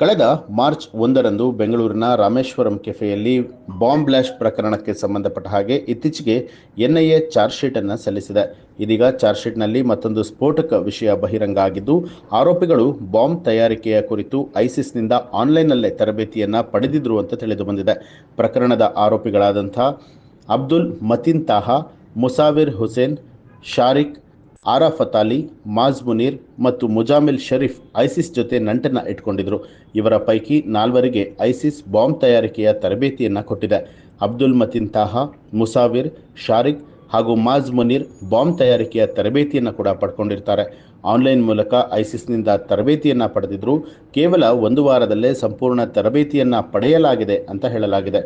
ಕಳೆದ ಮಾರ್ಚ್ ಒಂದರಂದು ಬೆಂಗಳೂರಿನ ರಾಮೇಶ್ವರಂ ಕೆಫೆಯಲ್ಲಿ ಬಾಂಬ್ ಬ್ಲಾಸ್ಟ್ ಪ್ರಕರಣಕ್ಕೆ ಸಂಬಂಧಪಟ್ಟ ಹಾಗೆ ಇತ್ತೀಚೆಗೆ ಎನ್ಐಎ ಚಾರ್ಜ್ ಶೀಟ್ ಅನ್ನು ಸಲ್ಲಿಸಿದೆ. ಇದೀಗ ಚಾರ್ಜ್ ಶೀಟ್ನಲ್ಲಿ ಮತ್ತೊಂದು ಸ್ಫೋಟಕ ವಿಷಯ ಬಹಿರಂಗ ಆಗಿದ್ದು, ಆರೋಪಿಗಳು ಬಾಂಬ್ ತಯಾರಿಕೆಯ ಕುರಿತು ಐಸಿಸ್ನಿಂದ ಆನ್ಲೈನ್ನಲ್ಲೇ ತರಬೇತಿಯನ್ನು ಪಡೆದಿದ್ರು ಅಂತ ತಿಳಿದು ಬಂದಿದೆ ಪ್ರಕರಣದ ಆರೋಪಿಗಳಾದಂಥ ಅಬ್ದುಲ್ ಮತಿನ್ ತಾಹಾ, ಮುಸಾವಿರ್ ಹುಸೇನ್, ಶಾರಿಕ್ ಆರಾಫತ್ ಅಲಿ, ಮಾಜ್ ಮುನೀರ್ ಮತ್ತು ಮುಜಾಮಿಲ್ ಶರೀಫ್ ಐಸಿಸ್ ಜೊತೆ ನಂಟನ್ನು ಇಟ್ಕೊಂಡಿದ್ರು. ಇವರ ಪೈಕಿ ನಾಲ್ವರಿಗೆ ಐಸಿಸ್ ಬಾಂಬ್ ತಯಾರಿಕೆಯ ತರಬೇತಿಯನ್ನು ಕೊಟ್ಟಿದೆ. ಅಬ್ದುಲ್ ಮತಿನ್ ತಾಹಾ, ಮುಸಾವಿರ್, ಶಾರಿಕ್ ಹಾಗೂ ಮಾಜ್ ಮುನೀರ್ ಬಾಂಬ್ ತಯಾರಿಕೆಯ ತರಬೇತಿಯನ್ನು ಕೂಡ ಪಡ್ಕೊಂಡಿರ್ತಾರೆ. ಆನ್ಲೈನ್ ಮೂಲಕ ಐಸಿಸ್ನಿಂದ ತರಬೇತಿಯನ್ನು ಪಡೆದಿದ್ರು. ಕೇವಲ ಒಂದು ವಾರದಲ್ಲೇ ಸಂಪೂರ್ಣ ತರಬೇತಿಯನ್ನು ಪಡೆಯಲಾಗಿದೆ ಅಂತ ಹೇಳಲಾಗಿದೆ.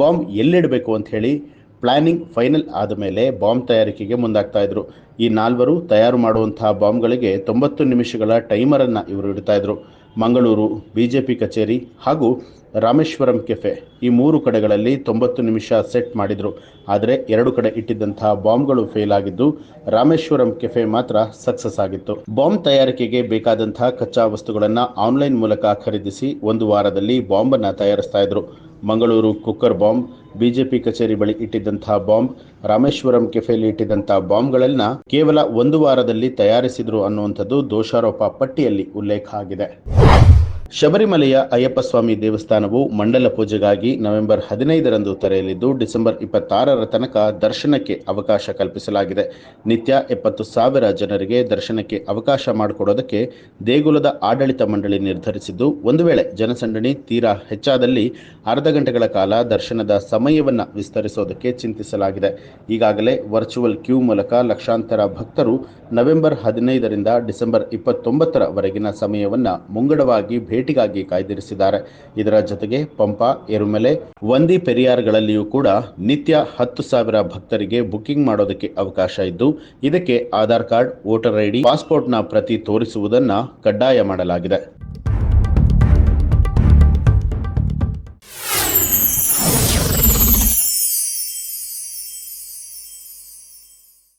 ಬಾಂಬ್ ಎಲ್ಲಿಡಬೇಕು ಅಂತ ಹೇಳಿ ಪ್ಲಾನಿಂಗ್ ಫೈನಲ್ ಆದ ಮೇಲೆ ಬಾಂಬ್ ತಯಾರಿಕೆಗೆ ಮುಂದಾಗ್ತಾ ಇದ್ರು. ಈ ನಾಲ್ವರು ತಯಾರು ಮಾಡುವಂತಹ ಬಾಂಬ್ಗಳಿಗೆ ತೊಂಬತ್ತು ನಿಮಿಷಗಳ ಟೈಮರನ್ನು ಇವರು ಇಡ್ತಾ ಇದ್ರು. ಮಂಗಳೂರು, ಬಿಜೆಪಿ ಕಚೇರಿ ಹಾಗೂ ರಾಮೇಶ್ವರಂ ಕೆಫೆ. ಈ ಮೂರು ಕಡೆಗಳಲ್ಲಿ ತೊಂಬತ್ತು ನಿಮಿಷ ಸೆಟ್ ಮಾಡಿದರು. ಆದರೆ ಎರಡು ಕಡೆ ಇಟ್ಟಿದ್ದಂತಹ ಬಾಂಬ್ಗಳು ಫೇಲ್ ಆಗಿದ್ದು ರಾಮೇಶ್ವರಂ ಕೆಫೆ ಮಾತ್ರ ಸಕ್ಸಸ್ ಆಗಿತ್ತು. ಬಾಂಬ್ ತಯಾರಿಕೆಗೆ ಬೇಕಾದಂತಹ ಕಚ್ಚಾ ವಸ್ತುಗಳನ್ನು ಆನ್ಲೈನ್ ಮೂಲಕ ಖರೀದಿಸಿ ಒಂದು ವಾರದಲ್ಲಿ ಬಾಂಬನ್ನು ತಯಾರಿಸ್ತಾ ಇದ್ರು. ಮಂಗಳೂರು ಕುಕ್ಕರ್ ಬಾಂಬ್, ಬಿಜೆಪಿ ಕಚೇರಿ ಬಳಿ ಇಟ್ಟಿದ್ದಂತಹ ಬಾಂಬ್, ರಾಮೇಶ್ವರಂ ಕೆಫೆಯಲ್ಲಿ ಇಟ್ಟಿದ್ದಂತಹ ಬಾಂಬ್ಗಳನ್ನ ಕೇವಲ ಒಂದು ವಾರದಲ್ಲಿ ತಯಾರಿಸಿದ್ರು ಅನ್ನುವಂಥದ್ದು ದೋಷಾರೋಪ ಪಟ್ಟಿಯಲ್ಲಿ ಉಲ್ಲೇಖ ಆಗಿದೆ. ಶಬರಿಮಲೆಯ ಅಯ್ಯಪ್ಪಸ್ವಾಮಿ ದೇವಸ್ಥಾನವು ಮಂಡಲ ಪೂಜೆಗಾಗಿ ನವೆಂಬರ್ ಹದಿನೈದರಂದು ತೆರೆಯಲಿದ್ದು, ಡಿಸೆಂಬರ್ ಇಪ್ಪತ್ತಾರರ ತನಕ ದರ್ಶನಕ್ಕೆ ಅವಕಾಶ ಕಲ್ಪಿಸಲಾಗಿದೆ. ನಿತ್ಯ ಎಪ್ಪತ್ತು ಸಾವಿರ ಜನರಿಗೆ ದರ್ಶನಕ್ಕೆ ಅವಕಾಶ ಮಾಡಿಕೊಡೋದಕ್ಕೆ ದೇಗುಲದ ಆಡಳಿತ ಮಂಡಳಿ ನಿರ್ಧರಿಸಿದ್ದು, ಒಂದು ವೇಳೆ ಜನಸಂದಣಿ ತೀರಾ ಹೆಚ್ಚಾದಲ್ಲಿ ಅರ್ಧ ಗಂಟೆಗಳ ಕಾಲ ದರ್ಶನದ ಸಮಯವನ್ನು ವಿಸ್ತರಿಸೋದಕ್ಕೆ ಚಿಂತಿಸಲಾಗಿದೆ. ಈಗಾಗಲೇ ವರ್ಚುವಲ್ ಕ್ಯೂ ಮೂಲಕ ಲಕ್ಷಾಂತರ ಭಕ್ತರು ನವೆಂಬರ್ ಹದಿನೈದರಿಂದ ಡಿಸೆಂಬರ್ ಇಪ್ಪತ್ತೊಂಬತ್ತರವರೆಗಿನ ಸಮಯವನ್ನು ಮುಂಗಡವಾಗಿ ಭೇಟಿಗಾಗಿ ಕಾಯ್ದಿರಿಸಿದ್ದಾರೆ. ಇದರ ಜೊತೆಗೆ ಪಂಪ, ಎರುಮೆಲೆ, ವಂದಿ ಪೆರಿಯಾರ್ಗಳಲ್ಲಿಯೂ ಕೂಡ ನಿತ್ಯ ಹತ್ತು ಸಾವಿರ ಭಕ್ತರಿಗೆ ಬುಕ್ಕಿಂಗ್ ಮಾಡೋದಕ್ಕೆ ಅವಕಾಶ ಇದ್ದು, ಇದಕ್ಕೆ ಆಧಾರ್ ಕಾರ್ಡ್, ವೋಟರ್ ಐಡಿ, ಪಾಸ್ಪೋರ್ಟ್ನ ಪ್ರತಿ ತೋರಿಸುವುದನ್ನು ಕಡ್ಡಾಯ ಮಾಡಲಾಗಿದೆ.